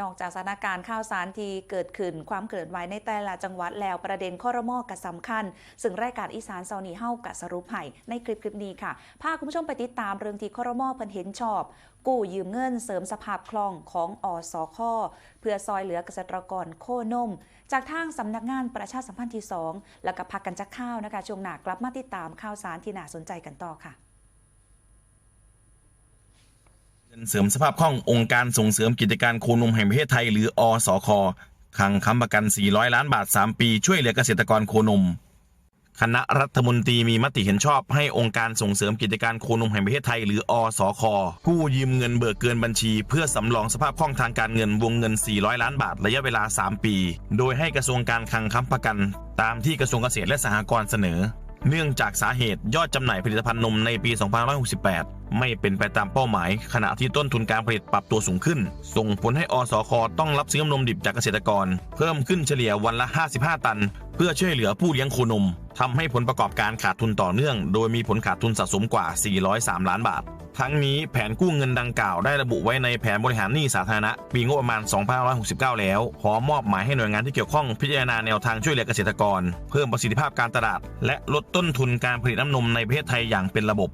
นอกจากสถานการณ์ข้าวสารที่เกิดขึ้นความเคลื่อนไหวในแต่ละจังหวัดแล้วประเด็นข้อรมอกับสำคัญ ซึ่งรายการอีสานเซานีเฮากับสรุปให้ในคลิปคลิปนี้ค่ะพาคุณผู้ชมไปติดตามเรื่องที่ข้อรมอเพิ่นเห็นชอบ กู้ยืมเงินเสริมสภาพคล่องของอสคเพื่อซอยเหลือเกษตรกรโค่นม จากทางสำนักงานประชาสัมพันธ์ที่ 2 แล้วก็พักกันจักข้าวนะคะช่วงหน้ากลับมาติดตามข่าวสารที่น่าสนใจกันต่อค่ะ เงินเสริมสภาพคล่ององค์การส่งเสริมกิจการโคนมแห่งประเทศไทย หรืออสคคังค้ำประกัน 400 ล้านบาท 3 ปี ช่วยเหลือเกษตรกรโคนม คณะรัฐมนตรีมีมติเห็นชอบให้องค์การส่งเสริมกิจการโคนมแห่งประเทศไทย หรืออสคกู้ยืมเงินเบิกเกินบัญชี เพื่อสำรองสภาพคล่องทางการเงินวงเงิน 400 ล้านบาทระยะเวลา 3 ปี โดยให้กระทรวงการคลังค้ำประกัน ตามที่กระทรวงเกษตรและสหกรณ์เสนอ เนื่องจากสาเหตุยอดจำหน่ายผลิตภัณฑ์นมในปี 2568 ไม่เป็นไปตามเป้าหมาย ขณะที่ต้นทุนการผลิตปรับตัวสูงขึ้น ส่งผลให้อสคต้องรับซื้อนมดิบจากเกษตรกร เพิ่มขึ้นเฉลี่ยวันละ 55 ตัน เพื่อช่วยเหลือผู้เลี้ยงโคนมทำให้ผลประกอบการขาดทุนต่อเนื่อง โดยมีผลขาดทุนสะสมกว่า 403 ล้านบาท ทั้งนี้แผนกู้เงินดังกล่าวได้ระบุไว้ในแผนบริหารหนี้สาธารณะ ปีงบประมาณ 2569 แล้ว พร้อมอบหมายให้หน่วยงานที่เกี่ยวข้องพิจารณาแนวทางช่วยเหลือเกษตรกร เพิ่มประสิทธิภาพการตลาด และลดต้นทุนการผลิตน้ำนมในประเทศไทยอย่างเป็นระบบ